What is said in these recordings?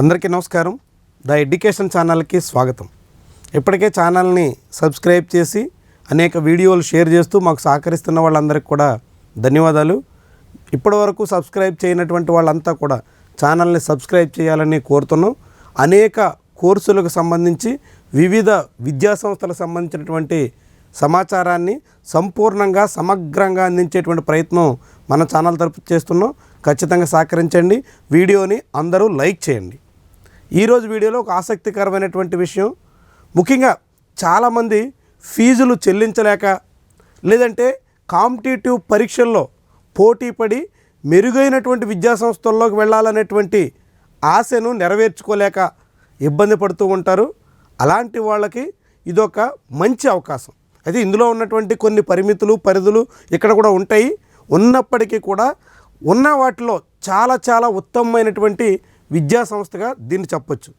అందరికీ నమస్కారం. The education ఛానల్కి స్వాగతం. ఇప్పటికే ఛానల్ని సబ్స్క్రైబ్ చేసి అనేక వీడియోలు షేర్ చేస్తూ మాకు సహకరిస్తున్న వాళ్ళందరికీ కూడా ధన్యవాదాలు. ఇప్పటివరకు సబ్స్క్రైబ్ చేయనటువంటి వాళ్ళంతా కూడా ఛానల్ని సబ్స్క్రైబ్ చేయాలని కోరుతున్నాం. అనేక కోర్సులకు సంబంధించి వివిధ విద్యా సంస్థలకు సంబంధించినటువంటి సమాచారాన్ని సంపూర్ణంగా సమగ్రంగా అందించేటువంటి ప్రయత్నం మన ఛానల్ తరపు చేస్తున్నాం. ఖచ్చితంగా సహకరించండి. వీడియోని అందరూ లైక్ చేయండి. ఈరోజు వీడియోలో ఒక ఆసక్తికరమైనటువంటి విషయం. ముఖ్యంగా చాలామంది ఫీజులు చెల్లించలేక లేదంటే కాంపిటేటివ్ పరీక్షల్లో పోటీపడి మెరుగైనటువంటి విద్యా సంస్థల్లోకి వెళ్ళాలనేటువంటి ఆశను నెరవేర్చుకోలేక ఇబ్బంది పడుతూ ఉంటారు. అలాంటి వాళ్ళకి ఇదొక మంచి అవకాశం. అయితే ఇందులో ఉన్నటువంటి కొన్ని పరిమితులు పరిధులు ఇక్కడ కూడా ఉంటాయి. ఉన్నప్పటికీ కూడా ఉన్న వాటిలో చాలా చాలా ఉత్తమమైనటువంటి విద్యా సంస్థగా దీన్ని చెప్పొచ్చు.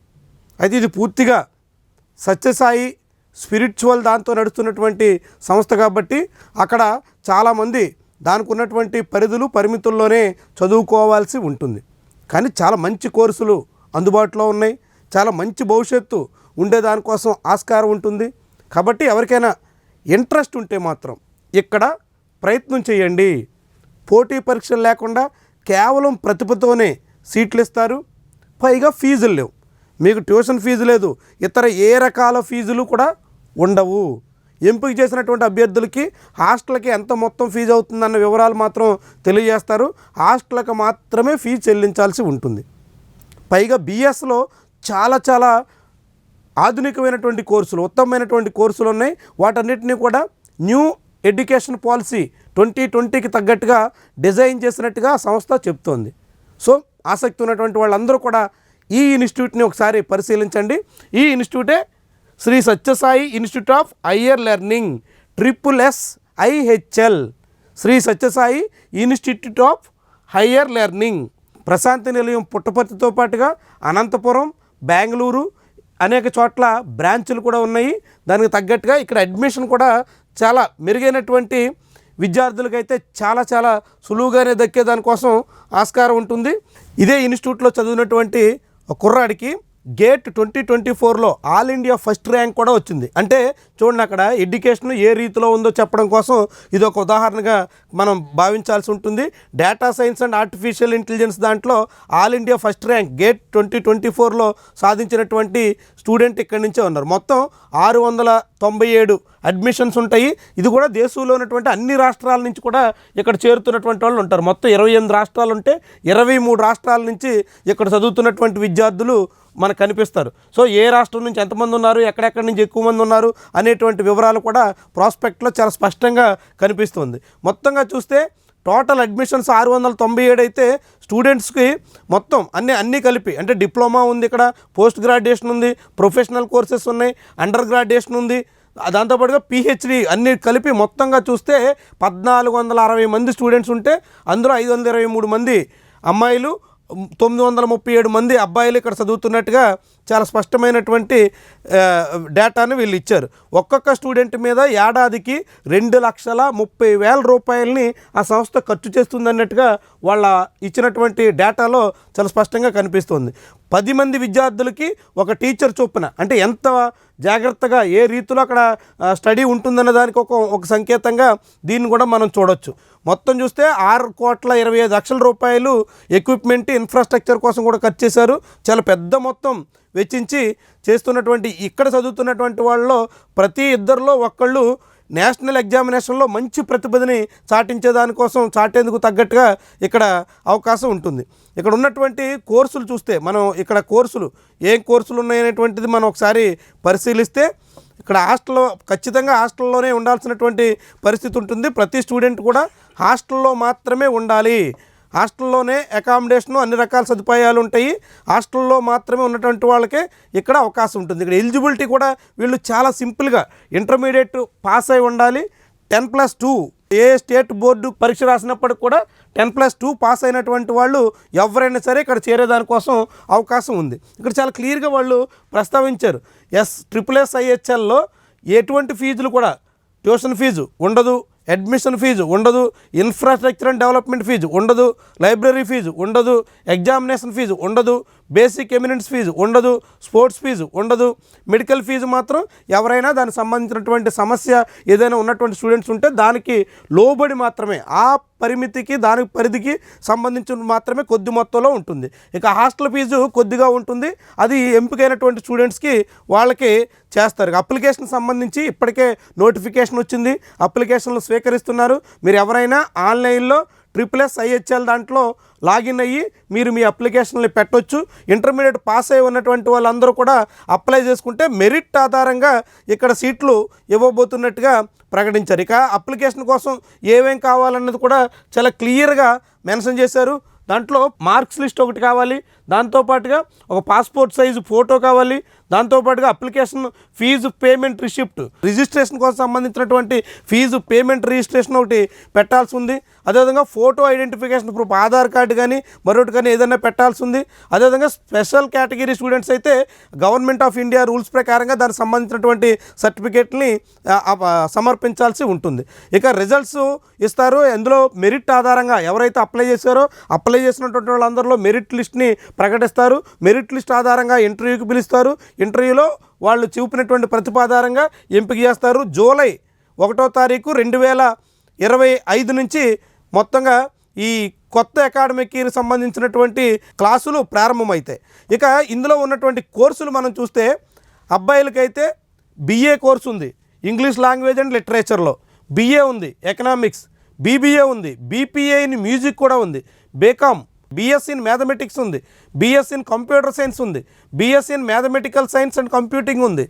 అయితే ఇది పూర్తిగా సత్యసాయి స్పిరిచువల్ దాంతో నడుస్తున్నటువంటి సంస్థ కాబట్టి అక్కడ చాలామంది దానికి ఉన్నటువంటి పరిధులు పరిమితుల్లోనే చదువుకోవాల్సి ఉంటుంది. కానీ చాలా మంచి కోర్సులు అందుబాటులో ఉన్నాయి. చాలా మంచి భవిష్యత్తు ఉండే దానికోసం ఆస్కారం ఉంటుంది. కాబట్టి ఎవరికైనా ఇంట్రెస్ట్ ఉంటే మాత్రం ఇక్కడ ప్రయత్నం చేయండి. పోటీ పరీక్షలు లేకుండా కేవలం ప్రతిభతోనే సీట్లు ఇస్తారు. పైగా ఫీజులు లేవు. మీకు ట్యూషన్ ఫీజు లేదు. ఇతర ఏ రకాల ఫీజులు కూడా ఉండవు. ఎంపిక చేసినటువంటి అభ్యర్థులకి హాస్టల్కి ఎంత మొత్తం ఫీజు అవుతుందన్న వివరాలు మాత్రం తెలియజేస్తారు. హాస్టల్కి మాత్రమే ఫీజు చెల్లించాల్సి ఉంటుంది. పైగా బీఎస్లో చాలా చాలా ఆధునికమైనటువంటి కోర్సులు ఉత్తమమైనటువంటి కోర్సులు ఉన్నాయి. వాటన్నిటినీ కూడా న్యూ ఎడ్యుకేషన్ పాలసీ ట్వంటీ ట్వంటీకి తగ్గట్టుగా డిజైన్ చేసినట్టుగా సంస్థ చెప్తోంది. సో ఆసక్తి ఉన్నటువంటి వాళ్ళందరూ కూడా ఈ ఇన్స్టిట్యూట్ని ఒకసారి పరిశీలించండి. ఈ ఇన్స్టిట్యూటే Sri Sathya Sai Institute of Higher Learning triple S IHL. Sri Sathya Sai Institute of Higher Learning. Prasanthi Nilayam పుట్టపర్తితో పాటుగా అనంతపురం బెంగళూరు అనేక చోట్ల బ్రాంచులు కూడా ఉన్నాయి. దానికి తగ్గట్టుగా ఇక్కడ అడ్మిషన్ కూడా చాలా మెరుగైనటువంటి విద్యార్థులకైతే చాలా చాలా సులువుగానే దక్కే దానికోసం ఆస్కారం ఉంటుంది. ఇదే ఇన్స్టిట్యూట్లో చదివినటువంటి కుర్రాడికి గేట్ ట్వంటీ ట్వంటీ ఫోర్లో ఆల్ ఇండియా ఫస్ట్ ర్యాంక్ కూడా వచ్చింది. అంటే చూడండి అక్కడ ఎడ్యుకేషన్ ఏ రీతిలో ఉందో చెప్పడం కోసం ఇది ఒక ఉదాహరణగా మనం భావించాల్సి ఉంటుంది. Data science and artificial intelligence దాంట్లో all India first rank GATE twenty twenty ఫోర్లో సాధించినటువంటి స్టూడెంట్ ఇక్కడి నుంచే ఉన్నారు. మొత్తం ఆరు వందల తొంభై ఏడు అడ్మిషన్స్ ఉంటాయి. ఇది కూడా దేశంలో ఉన్నటువంటి అన్ని రాష్ట్రాల నుంచి కూడా ఇక్కడ చేరుతున్నటువంటి వాళ్ళు ఉంటారు. మొత్తం ఇరవై ఎనిమిది రాష్ట్రాలు ఉంటే ఇరవై మూడు రాష్ట్రాల నుంచి ఇక్కడ చదువుతున్నటువంటి విద్యార్థులు మనకు కనిపిస్తారు. సో ఏ రాష్ట్రం నుంచి ఎంతమంది ఉన్నారు ఎక్కడెక్కడి నుంచి ఎక్కువ మంది ఉన్నారు అనేటువంటి వివరాలు కూడా ప్రాస్పెక్ట్లో చాలా స్పష్టంగా కనిపిస్తుంది. మొత్తంగా చూస్తే టోటల్ అడ్మిషన్స్ ఆరు వందల తొంభై ఏడు అయితే స్టూడెంట్స్కి మొత్తం అన్ని అన్నీ కలిపి అంటే డిప్లొమా ఉంది ఇక్కడ పోస్ట్ గ్రాడ్యుయేషన్ ఉంది ప్రొఫెషనల్ కోర్సెస్ ఉన్నాయి అండర్ గ్రాడ్యుయేషన్ ఉంది దాంతోపాటుగా పిహెచ్డి అన్ని కలిపి మొత్తంగా చూస్తే పద్నాలుగు వందల అరవై మంది స్టూడెంట్స్ ఉంటే అందులో ఐదు వందల ఇరవై మూడు మంది అమ్మాయిలు తొమ్మిది వందల ముప్పై ఏడు మంది అబ్బాయిలు ఇక్కడ చదువుతున్నట్టుగా చాలా స్పష్టమైనటువంటి డేటాను వీళ్ళు ఇచ్చారు. ఒక్కొక్క స్టూడెంట్ మీద ఏడాదికి రెండు లక్షల ముప్పై వేల రూపాయలని ఆ సంస్థ ఖర్చు చేస్తుంది అన్నట్టుగా వాళ్ళ ఇచ్చినటువంటి డేటాలో చాలా స్పష్టంగా కనిపిస్తుంది. పది మంది విద్యార్థులకి ఒక టీచర్ చొప్పున. అంటే ఎంత జాగ్రత్తగా ఏ రీతిలో అక్కడ స్టడీ ఉంటుందన్న దానికి ఒక ఒక సంకేతంగా దీన్ని కూడా మనం చూడొచ్చు. మొత్తం చూస్తే ఆరు కోట్ల ఇరవై ఐదు లక్షల రూపాయలు ఎక్విప్మెంట్ ఇన్ఫ్రాస్ట్రక్చర్ కోసం కూడా ఖర్చు చేశారు. చాలా పెద్ద మొత్తం వెచ్చించి చేస్తున్నటువంటి ఇక్కడ చదువుతున్నటువంటి వాళ్ళలో ప్రతి ఇద్దరిలో ఒక్కళ్ళు నేషనల్ ఎగ్జామినేషన్లో మంచి ప్రతిభని చాటించే దానికోసం చాటేందుకు తగ్గట్టుగా ఇక్కడ అవకాశం ఉంటుంది. ఇక్కడ ఉన్నటువంటి కోర్సులు చూస్తే మనం ఇక్కడ కోర్సులు ఏం కోర్సులు ఉన్నాయనేటువంటిది మనం ఒకసారి పరిశీలిస్తే ఇక్కడ హాస్టల్లో ఖచ్చితంగా హాస్టల్లోనే ఉండాల్సినటువంటి పరిస్థితి ఉంటుంది. ప్రతి స్టూడెంట్ కూడా హాస్టల్లో మాత్రమే ఉండాలి. హాస్టల్లోనే అకామిడేషను అన్ని రకాల సదుపాయాలు ఉంటాయి హాస్టల్లో మాత్రమే ఉన్నటువంటి వాళ్ళకే ఇక్కడ అవకాశం ఉంటుంది. ఇక్కడ ఎలిజిబిలిటీ కూడా వీళ్ళు చాలా సింపుల్గా ఇంటర్మీడియట్ పాస్ అయి ఉండాలి. టెన్ ప్లస్ టూ ఏ స్టేట్ బోర్డు పరీక్ష రాసినప్పటికి కూడా టెన్ ప్లస్ టూ పాస్ అయినటువంటి వాళ్ళు ఎవరైనా సరే ఇక్కడ చేరేదానికోసం అవకాశం ఉంది. ఇక్కడ చాలా క్లియర్గా వాళ్ళు ప్రస్తావించారు. ఎస్ ట్రిపుల్ ఎస్ ఐహెచ్ఎల్లో ఎటువంటి ఫీజులు కూడా ట్యూషన్ ఫీజు ఉండదు. అడ్మిషన్ ఫీజు ఉండదు. ఇన్ఫ్రాస్ట్రక్చర్ అండ్ డెవలప్మెంట్ ఫీజు ఉండదు. లైబ్రరీ ఫీజు ఉండదు. ఎగ్జామినేషన్ ఫీజు ఉండదు. బేసిక్ ఎమినెన్స్ ఫీజు ఉండదు. స్పోర్ట్స్ ఫీజు ఉండదు. మెడికల్ ఫీజు మాత్రం ఎవరైనా దానికి సంబంధించినటువంటి సమస్య ఏదైనా ఉన్నటువంటి స్టూడెంట్స్ ఉంటే దానికి లోబడి మాత్రమే. ఆ పరిమితికి దాని పరిధికి సంబంధించిన మాత్రమే కొద్ది మొత్తంలో ఉంటుంది. ఇక హాస్టల్ ఫీజు కొద్దిగా ఉంటుంది. అది ఎంపికైనటువంటి స్టూడెంట్స్కి వాళ్ళకి చేస్తారు. అప్లికేషన్ సంబంధించి ఇప్పటికే నోటిఫికేషన్ వచ్చింది. అప్లికేషన్లు స్వీకరిస్తున్నారు. మీరు ఎవరైనా ఆన్లైన్లో ట్రిపుల్ ఎస్ ఐహెచ్ఎల్ దాంట్లో లాగిన్ అయ్యి మీరు మీ అప్లికేషన్లు పెట్టొచ్చు. ఇంటర్మీడియట్ పాస్ అయి ఉన్నటువంటి వాళ్ళందరూ కూడా అప్లై చేసుకుంటే మెరిట్ ఆధారంగా ఇక్కడ సీట్లు ఇవ్వబోతున్నట్టుగా ప్రకటించారు. ఇక అప్లికేషన్ కోసం ఏమేం కావాలన్నది కూడా చాలా క్లియర్గా మెన్షన్ చేశారు. దాంట్లో మార్క్స్ లిస్ట్ ఒకటి కావాలి. దాంతోపాటుగా ఒక పాస్పోర్ట్ సైజు ఫోటో కావాలి. దాంతోపాటుగా application fee payment receipt. Registration కోసం సంబంధించినటువంటి ఫీజు పేమెంట్ రిజిస్ట్రేషన్ ఒకటి పెట్టాల్సి ఉంది. అదేవిధంగా photo identification proof Aadhaar card కానీ మరొకటి కానీ ఏదైనా పెట్టాల్సి ఉంది. అదేవిధంగా స్పెషల్ కేటగిరీ స్టూడెంట్స్ అయితే గవర్నమెంట్ ఆఫ్ ఇండియా రూల్స్ ప్రకారంగా దానికి సంబంధించినటువంటి సర్టిఫికేట్ని సమర్పించాల్సి ఉంటుంది. ఇక రిజల్ట్స్ ఇస్తారు. అందులో మెరిట్ ఆధారంగా ఎవరైతే అప్లై చేశారో అప్లై చేసినటువంటి వాళ్ళందరిలో మెరిట్ లిస్ట్ని ప్రకటిస్తారు మెరిట్ లిస్ట్ ఆధారంగా ఇంటర్వ్యూకి పిలుస్తారు. ఇంటర్వ్యూలో వాళ్ళు చూపినటువంటి ప్రతిపాధారంగా ఎంపిక చేస్తారు. జూలై ఒకటో తారీఖు రెండు వేల ఇరవై ఐదు నుంచి మొత్తంగా ఈ కొత్త అకాడమిక్కి సంబంధించినటువంటి క్లాసులు ప్రారంభమవుతాయి. ఇక ఇందులో ఉన్నటువంటి కోర్సులు మనం చూస్తే అబ్బాయిలకైతే బిఏ కోర్సు ఉంది. ఇంగ్లీష్ లాంగ్వేజ్ అండ్ లిటరేచర్లో బిఏ ఉంది. ఎకనామిక్స్ బీబీఏ ఉంది. బీపీఏ ఇన్ మ్యూజిక్ కూడా ఉంది. బేకామ్ బీఎస్సీ ఇన్ మ్యాథమెటిక్స్ ఉంది. బీఎస్సీ ఇన్ కంప్యూటర్ సైన్స్ ఉంది. BSc in mathematical science and computing ఉంది.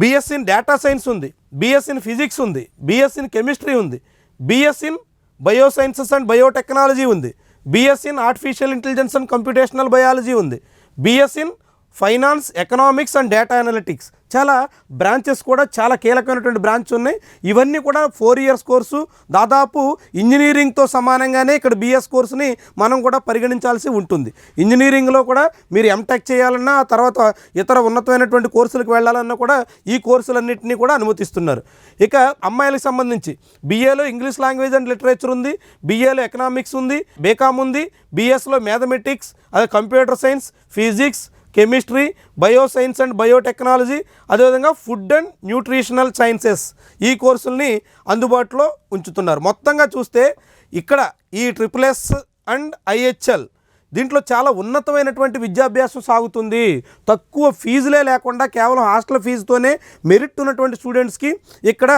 బీఎస్సీ ఇన్ డేటా సైన్స్ ఉంది. బీఎస్సీ ఇన్ ఫిజిక్స్ ఉంది. బీఎస్సీ ఇన్ కెమిస్ట్రీ ఉంది. BSc in biosciences and biotechnology ఉంది. BSc in artificial intelligence and computational biology ఉంది. BSc in finance economics and data analytics చాలా branches కూడా చాలా కీలకమైనటువంటి బ్రాంచ్ ఉన్నాయి. ఇవన్నీ కూడా ఫోర్ ఇయర్స్ కోర్సు దాదాపు ఇంజనీరింగ్తో సమానంగానే ఇక్కడ బీఎస్ కోర్సుని మనం కూడా పరిగణించాల్సి ఉంటుంది. ఇంజనీరింగ్లో కూడా మీరు ఎంటెక్ చేయాలన్నా ఆ తర్వాత ఇతర ఉన్నతమైనటువంటి కోర్సులకు వెళ్ళాలన్నా కూడా ఈ కోర్సులన్నింటినీ కూడా అనుమతిస్తున్నారు. ఇక అమ్మాయిలకు సంబంధించి బీఏలో ఇంగ్లీష్ లాంగ్వేజ్ అండ్ లిటరేచర్ ఉంది బీఏలో ఎకనామిక్స్ ఉంది బీకామ్ ఉంది బీఎస్లో మ్యాథమెటిక్స్ అదే computer science physics chemistry bioscience and biotechnology అదేవిధంగా ఫుడ్ అండ్ న్యూట్రిషనల్ సైన్సెస్ ఈ కోర్సుల్ని అందుబాటులో ఉంచుతున్నారు. మొత్తంగా చూస్తే ఇక్కడ ఈ ట్రిపుల్ ఎస్ అండ్ ఐహెచ్ఎల్ దీంట్లో చాలా ఉన్నతమైనటువంటి విద్యాభ్యాసం సాగుతుంది. తక్కువ ఫీజులే లేకుండా కేవలం హాస్టల్ ఫీజుతోనే మెరిట్ ఉన్నటువంటి స్టూడెంట్స్కి ఇక్కడ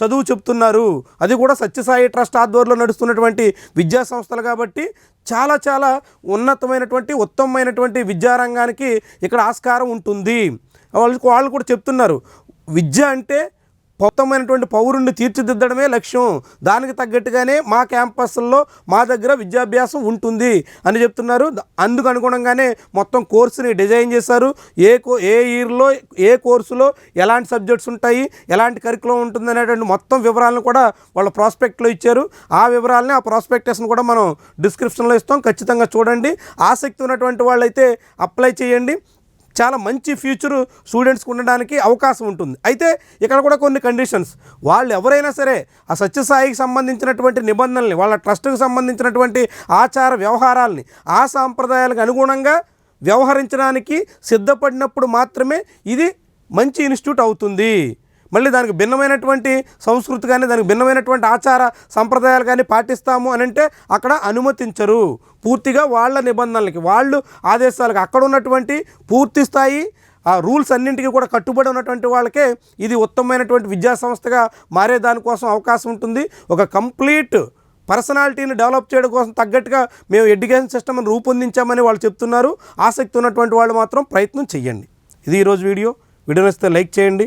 చదువు చెప్తున్నారు. అది కూడా సత్యసాయి ట్రస్ట్ ఆధ్వర్యంలో నడుస్తున్నటువంటి విద్యా సంస్థలు కాబట్టి చాలా చాలా ఉన్నతమైనటువంటి ఉత్తమమైనటువంటి విద్యారంగానికి ఇక్కడ ఆస్కారం ఉంటుంది. వాళ్ళు వాళ్ళు కూడా చెప్తున్నారు. విద్య అంటే ఉత్తమమైనటువంటి పౌరుణ్ణి తీర్చిదిద్దడమే లక్ష్యం. దానికి తగ్గట్టుగానే మా క్యాంపస్లో మా దగ్గర విద్యాభ్యాసం ఉంటుంది అని చెప్తున్నారు. అందుకు అనుగుణంగానే మొత్తం కోర్సుని డిజైన్ చేశారు. ఏ కో ఏ ఇయర్లో ఏ కోర్సులో ఎలాంటి సబ్జెక్ట్స్ ఉంటాయి ఎలాంటి కరికులం ఉంటుంది అనేటువంటి మొత్తం వివరాలను కూడా వాళ్ళ ప్రాస్పెక్ట్లో ఇచ్చారు. ఆ వివరాలని ఆ ప్రాస్పెక్టస్ని కూడా మనం డిస్క్రిప్షన్లో ఇస్తాం. ఖచ్చితంగా చూడండి. ఆసక్తి ఉన్నటువంటి వాళ్ళైతే అప్లై చేయండి. చాలా మంచి ఫ్యూచర్ స్టూడెంట్స్కి ఉండడానికి అవకాశం ఉంటుంది. అయితే ఇక్కడ కూడా కొన్ని కండిషన్స్. వాళ్ళు ఎవరైనా సరే ఆ సత్యసాయికి సంబంధించినటువంటి నిబంధనల్ని వాళ్ళ ట్రస్ట్కి సంబంధించినటువంటి ఆచార వ్యవహారాల్ని ఆ సాంప్రదాయాలకు అనుగుణంగా వ్యవహరించడానికి సిద్ధపడినప్పుడు మాత్రమే ఇది మంచి ఇన్స్టిట్యూట్ అవుతుంది. మళ్ళీ దానికి భిన్నమైనటువంటి సంస్కృతి కానీ దానికి భిన్నమైనటువంటి ఆచార సంప్రదాయాలు కానీ పాటిస్తాము అని అంటే అక్కడ అనుమతించరు. పూర్తిగా వాళ్ళ నిబంధనలకి వాళ్ళు ఆదేశాలకు అక్కడ ఉన్నటువంటి పూర్తి స్థాయి ఆ రూల్స్ అన్నింటికి కూడా కట్టుబడి ఉన్నటువంటి వాళ్ళకే ఇది ఉత్తమమైనటువంటి విద్యా సంస్థగా మారే దానికోసం అవకాశం ఉంటుంది. ఒక కంప్లీట్ పర్సనాలిటీని డెవలప్ చేయడం కోసం తగ్గట్టుగా మేము ఎడ్యుకేషన్ సిస్టమ్ని రూపొందించామని వాళ్ళు చెప్తున్నారు. ఆసక్తి ఉన్నటువంటి వాళ్ళు మాత్రం ప్రయత్నం చేయండి ఇది ఈరోజు వీడియో. వీడియో నచ్చితే లైక్ చేయండి.